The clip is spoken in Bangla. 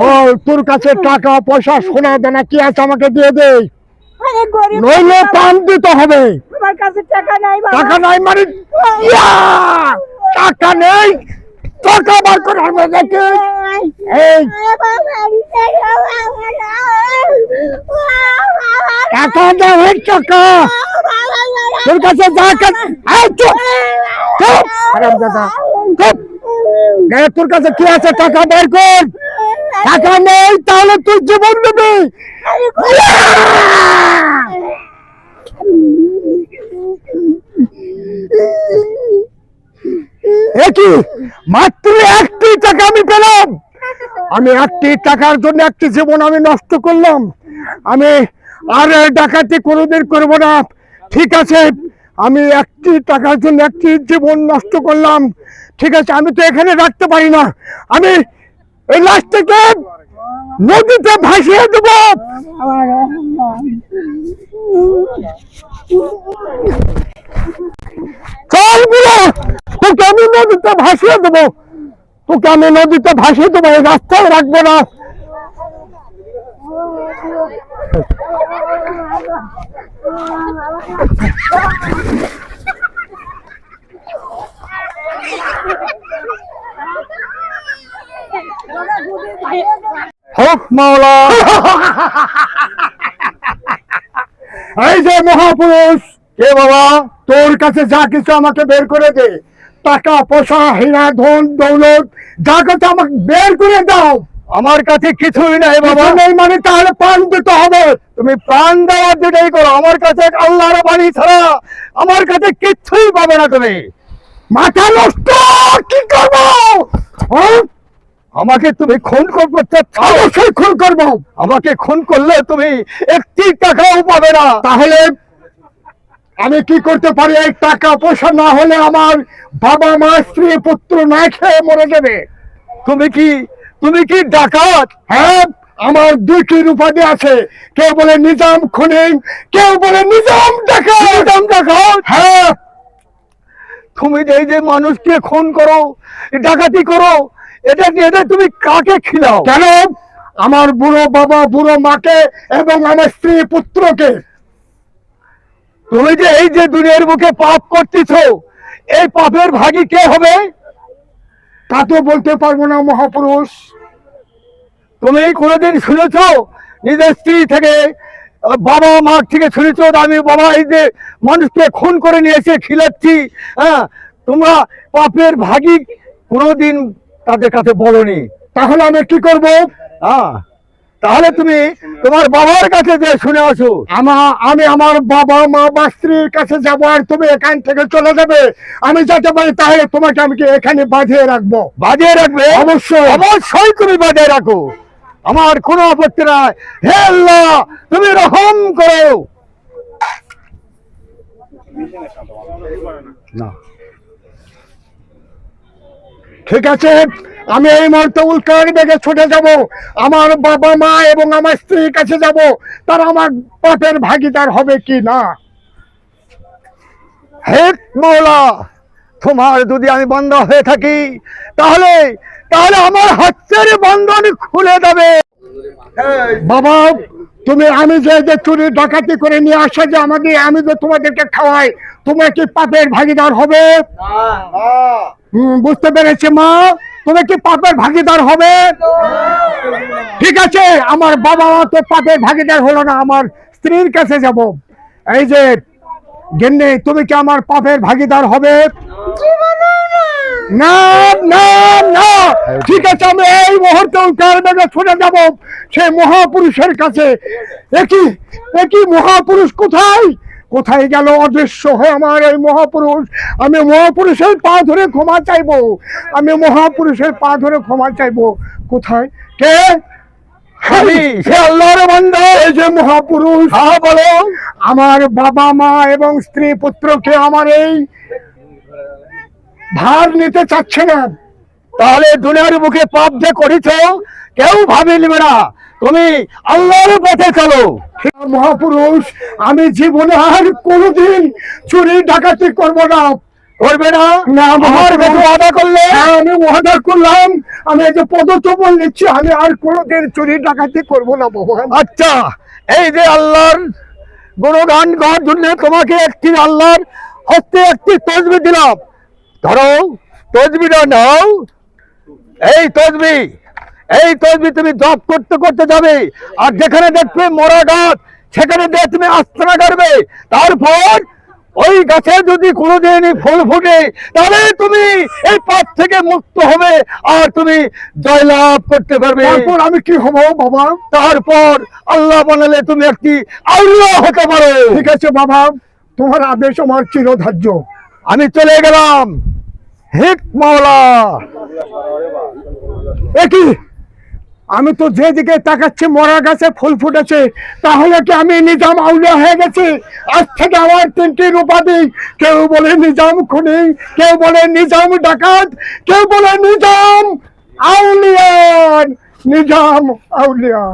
বল তোর কাছে টাকা পয়সা সোনা দানা কি আছে আমাকে দিয়ে দে। নইলে পান দিতে হবে। টাকা নাই টাকা নাই মানে টাকা নেই। টাকা বার করে হবে দেখে। এই। টাকা দাও টাকা। তোর কাছে যা কাজ চুপ। চুপ। হারাম দাদা চুপ। তোর কাছে কি আছে? টাকা বের কর। টাকা নেই, তাহলে তুই জীবন দেবি। একই মাত্র একটি টাকা আমি পেলাম। আমি একটি টাকার জন্য একটি জীবন আমি নষ্ট করলাম। আমি আর ডাকাতি কোনোদিন করব না। ঠিক আছে, আমি একটি টাকার জন্য একটি জীবন নষ্ট করলাম। ঠিক আছে, আমি তো এখানে রাখতে পারি না। আমি এই লাশটাকে নদীতে ভাসিয়ে দেবো। চল বুড়ো তোকে আমি নদীতে ভাসিয়ে দেবো। তোকে আমি নদীতে ভাসিয়ে দেবো, এই রাস্তায় রাখব না। হোক মাওলা। এই যে মহাপুরুষ কে বাবা তোর কাছে যা কিছু আমাকে বের করে দে। টাকা পয়সা হীরা ধন দৌলত যা কিছু আমাকে বের করে দাও। আমার কাছে কিছুই নাই বাবা। নেই মানে তাহলে প্রাণ দিতে হবে। তুমি প্রাণ দেওয়ার যেটাই করো। আমার কাছে আল্লাহর বাণী ছাড়া আমার কাছে কিচ্ছুই পাবে না তুমি। মাথা নষ্ট কি করব? আমাকে তুমি খুন করতে চাচ্ছ অবশ্যই খুন করব। আমাকে খুন করলে তুমি একটি টাকাও পাবে না। তাহলে আমি কি করতে পারি? এই টাকা পয়সা না হলে আমার বাবা মা স্ত্রী পুত্র না খেয়ে মরে যাবে। তুমি কি তুমি কি ডাকাত? হ্যাঁ আমার দুইটি উপাধি আছে। কেউ বলে নিজাম খুনি কেউ বলে নিজাম ডাকাত। নিজাম ডাকাত? হ্যাঁ। তুমি যে যে মানুষকে খুন করো ডাকাতি করো এটা কি এটা তুমি কাকে খিলাও? কেন? আমার বুড়ো বাবা বুড়ো মাকে এবং আমার স্ত্রী পুত্রকে। তুমি যে এই যে দুনিয়ার মুখে পাপ করতেছ এই পাপের ভাগী কে হবে? তা তো বলতে পারব না মহাপুরুষ? তুমি কোনোদিন শুনেছ? নিজের স্ত্রী থেকে বাবা মা থেকে শুনেছ আমি বাবা এই যে মানুষকে খুন করে নিয়ে এসে খিলাচ্ছি? হ্যাঁ তোমরা পাপের ভাগী কোনোদিন তাদের কাছে বলনি। তাহলে আমি কি করব? হ্যাঁ। তাহলে তুমি তোমার বাবার কাছে যে শুনে আসো। আমা আমি আমার বাবা মা বা স্ত্রীর কাছে যাব আর তুমি এখান থেকে চলে যাবে। আমি যেতে পারি তাহলে তোমাকে আমি এখানে বাঁধিয়ে রাখব? বাঁধিয়ে রাখবে? অবশ্যই। অবশ্যই তুমি বাঁধিয়ে রাখো। আমার কোনো আপত্তি নাই। হে আল্লাহ তুমি রহম করো। না। ঠিক আছে? আমি এই মুহূর্তে উল্কার বেগে ছুটে যাব। আমার বাবা মা এবং আমার স্ত্রীর কাছে যাব। তারা আমার পাপের ভাগিদার হবে কি না? হে মৌলা তোমার যদি আমি বন্ধ হয়ে থাকি তাহলে তাহলে আমার হাতের বন্ধন খুলে দেবে। বাবা তুমি আমি যে যে চুরি ডাকাতি করে নিয়ে আসা যে আমাদের আমি যে তোমাদেরকে খাওয়াই তোমার কি পাপের ভাগিদার হবে? হুম, বুঝতে পেরেছি, মা। তুমি কি পাপের ভাগিদার হবে? ঠিক আছে, আমার বাবা মা তো পাপের ভাগিদার হলো না, আমার স্ত্রীর কাছে যাব। এই যে, গেন্নে, তুমি কি আমার পাপের ভাগিদার হবে? না না না। ঠিক আছে, আমি এই মুহূর্তে ছুটে যাব সেই মহাপুরুষের কাছে। একই একই মহাপুরুষ কোথায়? কোথায় গেল অদৃশ্য হয়ে আমার এই মহাপুরুষ? আমি মহাপুরুষের পা ধরে ক্ষমা চাইব। আমি মহাপুরুষের পা ধরে ক্ষমা চাইব। কোথায়? কে? আল্লাহর বান্দা এই যে মহাপুরুষ। বলো। আমার বাবা মা এবং স্ত্রী পুত্রকে আমার এই ভার নিতে চাচ্ছে না। তাহলে দুনিয়ার মুখে পাপ যে করেছ কেউ ভাবে নেবে না। তুমি আল্লাহর পথে চলো। মহাপুরুষ আমি জীবনে আর কোনোদিন চুরি ডাকাতি করব না। করবে না? না আমার ওয়াদা করলে? আমি ওয়াদা করলাম আমি যে নিচ্ছি আমি আর কোনোদিন চুরি ডাকাতি করব না ভগবান। আচ্ছা এই যে আল্লাহর গুণগান গাওয়ার জন্য তোমাকে একটি আল্লাহর হস্তে একটি তসবি দিলাম। ধরো তসবিটা নাও। এই তসবি এই তসবি তুমি জব করতে করতে যাবে। আর যেখানে দেখবে মরা গাছ সেখানে দিয়ে তুমি আস্তানা করবে তারপর ওই গাছে যদি কোনোদিন ফুল ফুটে তাহলে তুমি এই পাপ থেকে মুক্ত হবে আর তুমি জয়লাভ করতে পারবে। তারপর আমি কি হব বাবা? তারপর আল্লাহ বানালে তুমি একটি আল্লাহ হতে পারো। ঠিক আছে বাবা তোমার আদেশ আমার চিরধার্য। আমি চলে গেলাম। হিক মাওলা। একই আমি তো যেদিকে তাকাচ্ছি, মরা গাছে ফুল ফুটেছে। তাহলে কি আমি নিজাম আউলিয়া হয়ে গেছি? আজ থেকে আমার তিনটি উপাধি কেউ বলে নিজাম খুনি, কেউ বলে নিজাম ডাকাত, কেউ বলে নিজাম আউলিয়ান, নিজাম আউলিয়া